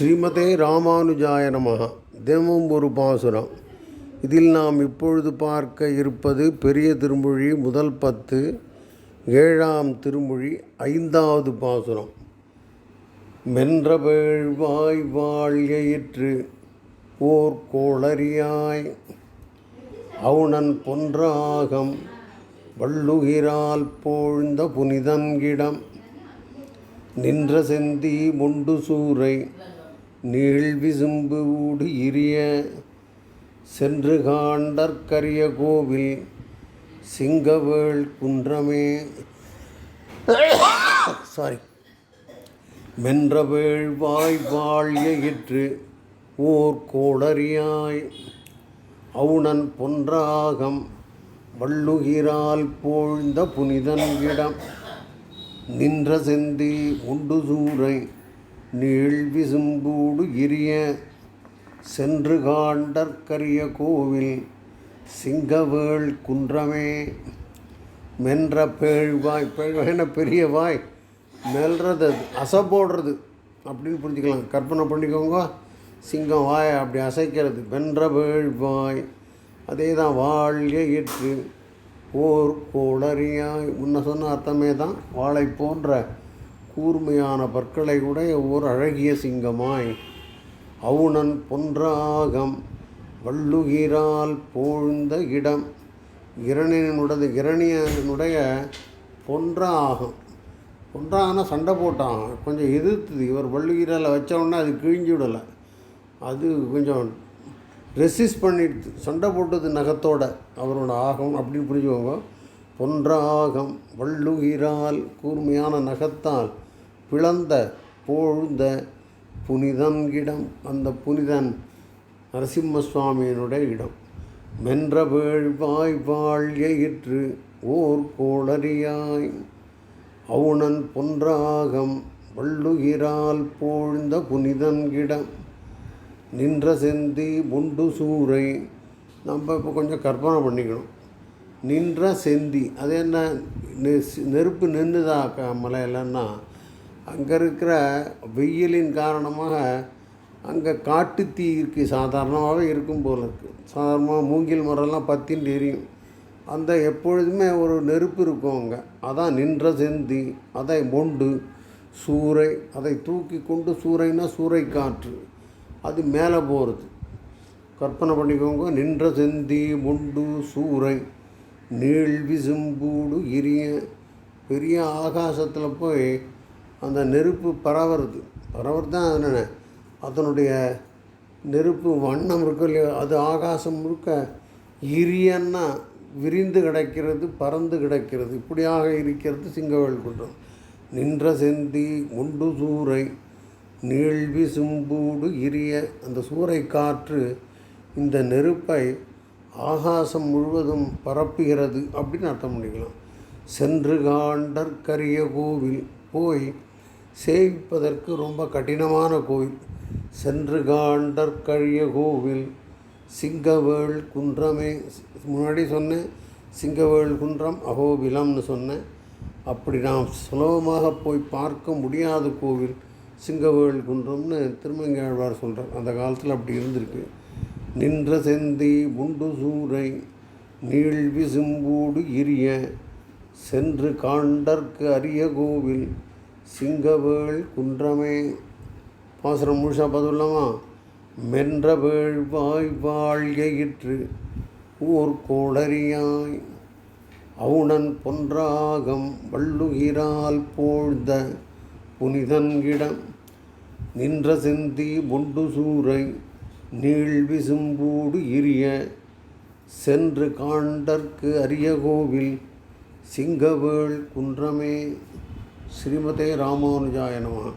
ஸ்ரீமதே ராமானுஜாய நமஹ. தினமும் ஒரு பாசுரம். இதில் நாம் இப்பொழுது பார்க்க இருப்பது பெரிய திருமொழி முதல் பத்து ஏழாம் திருமொழி ஐந்தாவது பாசுரம். மென்ற மென்றபேழ்வாய் வாழ்கையிற்று ஓர் கோளறியாய். அவுணன் பொன்றாகம் வள்ளுகிறால் போழ்ந்த புனிதன்கிடம் நின்ற செந்தி முண்டு சூறை நீள் விசும்பு ஊடு இரிய சென்று காண்டற்கரிய கோவில் சிங்கவேள் குன்றமே. சாரி மென்றவேள் வாய் வாழ்யிற்று ஓர் கோளரியாய் அவுணன் பொன்றாகம் வள்ளுகிறால் போழ்ந்த புனிதன் இடம். நின்ற செந்தி உண்டு சூறை நீழ்விசும்பூடு இரிய சென்று காண்டற்கரிய கோவில் சிங்கவேள் குன்றமே. மென்ற பேழ்வாய் பேழ்வாய்ன பெரிய வாய்? மெல்றது அது அசை போடுறது அப்படின்னு புரிஞ்சுக்கலாம். கற்பனை பண்ணிக்கோங்க. சிங்கம் வாய் அப்படி அசைக்கிறது. வென்ற வேள்வாய் அதே தான் வாழ்க ஏற்று ஓர் கோளறியாய். முன்ன சொன்ன அர்த்தமே தான். வாழை போன்ற கூர்மையான பற்களை உடைய ஓர் அழகிய சிங்கமாய் அவுணன் பொன்றாகம் வள்ளுகிறால் போழ்ந்த இடம் இரணியனுடைய இரணியனுடைய பொன்றாகம். பொன்றாகனா சண்டை போட்டான். கொஞ்சம் எதிர்த்துது. இவர் வள்ளுகிறால வச்ச அது கிழிஞ்சு விடலை. அது கொஞ்சம் ரெசிஸ்ட் பண்ணிடுது. சண்டை போட்டது நகத்தோட அவரோட ஆகம் அப்படின்னு புரிஞ்சுக்கோங்க. பொன்றாகம் வள்ளுகிறால் கூர்மையான நகத்தால் பிளந்த போழ்ந்த புனிதன்கிடம் அந்த புனிதன் நரசிம்ம சுவாமியினுடைய இடம். மென்ற வேள்வாய் வாழ்யிற்று ஓர் கோளறியாய். அவுணன் பொன்றாகம் வள்ளுகிறால் போழ்ந்த புனிதன்கிடம் நின்ற செந்தி முண்டு சூறை. நம்ம இப்போ கொஞ்சம் கற்பனை பண்ணிக்கணும். நின்ற செந்தி. அது என்ன? நெ- நெருப்பு நின்றுதா க மலையிலன்னா அங்கே இருக்கிற வெயிலின் காரணமாக அங்கே காட்டுத்தீ இருக்குது சாதாரணமாகவே இருக்கும் போல இருக்குது சாதாரணமாக மூங்கில் மரம்லாம் பத்தின்னு எரியும் அந்த எப்பொழுதுமே ஒரு நெருப்பு இருக்கும் அங்கே. அதான் நின்ற செந்தி. அதை மொண்டு சூறை அதை தூக்கி கொண்டு சூறைனா சூறை காற்று. அது மேலே போகிறது கற்பனை பண்ணிக்கோங்க. நின்ற செந்தி முண்டு சூறை. நீள் விசும்பூடு இரிய பெரிய ஆகாசத்தில் போய் அந்த நெருப்பு பரவுறது. பரவுறது தான் என்ன அதனுடைய நெருப்பு வண்ணம் இருக்கு இல்லையோ அது ஆகாசம் முழுக்க இரியன்னா விரிந்து கிடக்கிறது பறந்து கிடக்கிறது. இப்படியாக இருக்கிறது சிங்கவேல் குன்றம் நின்ற செந்தி முண்டு சூறை நீழ்வி சும்பூடு இரிய அந்த சூறை காற்று இந்த நெருப்பை ஆகாசம் முழுவதும் பரப்புகிறது அப்படின்னு அர்த்தம் பண்ணிக்கலாம். சென்று காண்டற்கரிய கோவில் போய் சேவிப்பதற்கு ரொம்ப கடினமான கோவில். சென்று காண்டற்கரிய கோவில் சிங்கவேள் குன்றமே முன்னாடி சொன்னேன் சிங்கவேள் குன்றம் அகோபிலம்னு சொன்னேன். அப்படி நாம் சுலபமாக போய் பார்க்க முடியாத கோவில் சிங்கவேள் குன்றம்னு திருமங்கையாழ்வார் சொல்கிறார் அந்த காலத்தில் அப்படி இருந்திருக்கு. நின்ற செந்தி உண்டு சூறை நீள் விசும்பூடு இரிய சென்று காண்டற்கு அரிய கோவில் சிங்கவேள் குன்றமே. பாசுரம் முழுசா பதுள்ளமா மென்ற வேள்வாய் வாழ்கையிற்று ஊர் கோளரியாய் அவுணன் பொன்றாகம் வள்ளுகிறால் போழ்ந்த புனிதன் இடம். நின்ற செந்தி பொண்டு சூறை நீள் விசும்பூடு இரிய சென்று காண்டற்கு அரிய கோவில் சிங்கவேள் குன்றமே ஸ்ரீமதே ராமானுஜாய